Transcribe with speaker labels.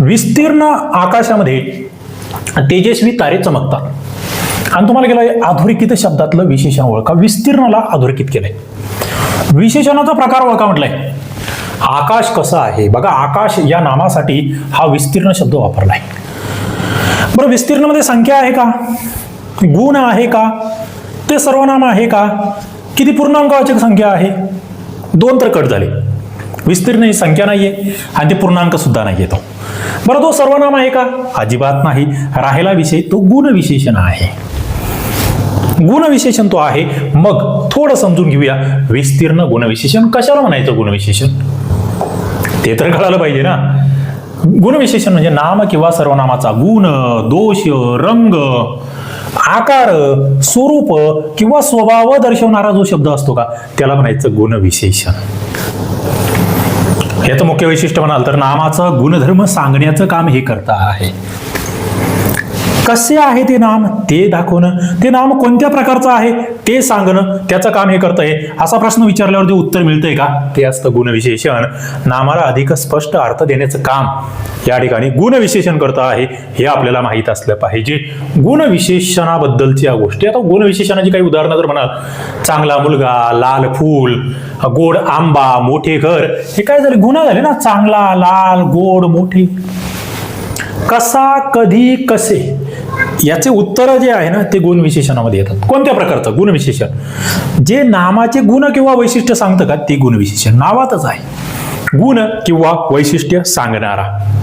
Speaker 1: विस्तीर्ण आकाशामध्ये तेजस्वी तारे चमकतात. आणि तुम्हाला गेलं अधोरेखित शब्दातलं विशेषण ओळखा. विस्तीर्णाला अधोरेखित केलंय. विशेषणाचा प्रकार ओळखा म्हटलंय. आकाश कसं आहे? बघा आकाश या नामासाठी हा विस्तीर्ण शब्द वापरलाय. बरं विस्तीर्णमध्ये संख्या आहे का? गुण आहे का? ते सर्वनाम आहे का? किती पूर्णांकवाचक संख्या आहे? दोन तर कट झाले. विस्तीर्ण ही संख्या नाहीये आणि ते पूर्णांक सुद्धा नाही येतो बरं तो सर्वनाम आहे का? अजिबात नाही. राहिला विषय तो गुणविशेषण आहे. गुणविशेषण तो आहे. मग थोडं समजून घेऊया. विस्तीर्ण गुणविशेषण कशाला म्हणायचं गुणविशेषण? ते तर कळालं पाहिजे ना. गुणविशेषण म्हणजे नाम किंवा सर्वनामाचा गुण दोष रंग आकार स्वरूप किंवा स्वभाव दर्शवणारा जो शब्द असतो का त्याला म्हणायचं गुणविशेषण. याचं मुख्य वैशिष्ट्य म्हणाल तर नामाचं गुणधर्म सांगण्याचं काम हे करता आहे. कसे आहे ते नाम? ते दाखवणं. ते नाम कोणत्या प्रकारचं आहे? ते सांगणं. त्याचं काम हे करतं आहे असा प्रश्न विचारल्यावर जे उत्तर मिळतंय का? ते असतं गुणविशेषण. नामाला अधिक स्पष्ट अर्थ देण्याचं काम या ठिकाणी गुणविशेषण करतं आहे. हे आपल्याला माहीत असलं पाहिजे. गुणविशेषणाबद्दलची या गोष्टी. आता गुणविशेषणाची काही उदाहरणं जर म्हणाल चांगला मुलगा लाल फूल गोड आंबा मोठे घर हे काय झाले? गुन्हा झाले ना? चांगला लाल गोड मोठे. कसा कधी कसे? याचे उत्तर जे आहे ना ते गुणविशेषणामध्ये येतात. कोणत्या प्रकारचं? गुणविशेषण जे नामाचे गुण किंवा वैशिष्ट्य सांगतं का ते गुणविशेषण नावातच आहे. गुण किंवा वैशिष्ट्य सांगणारा.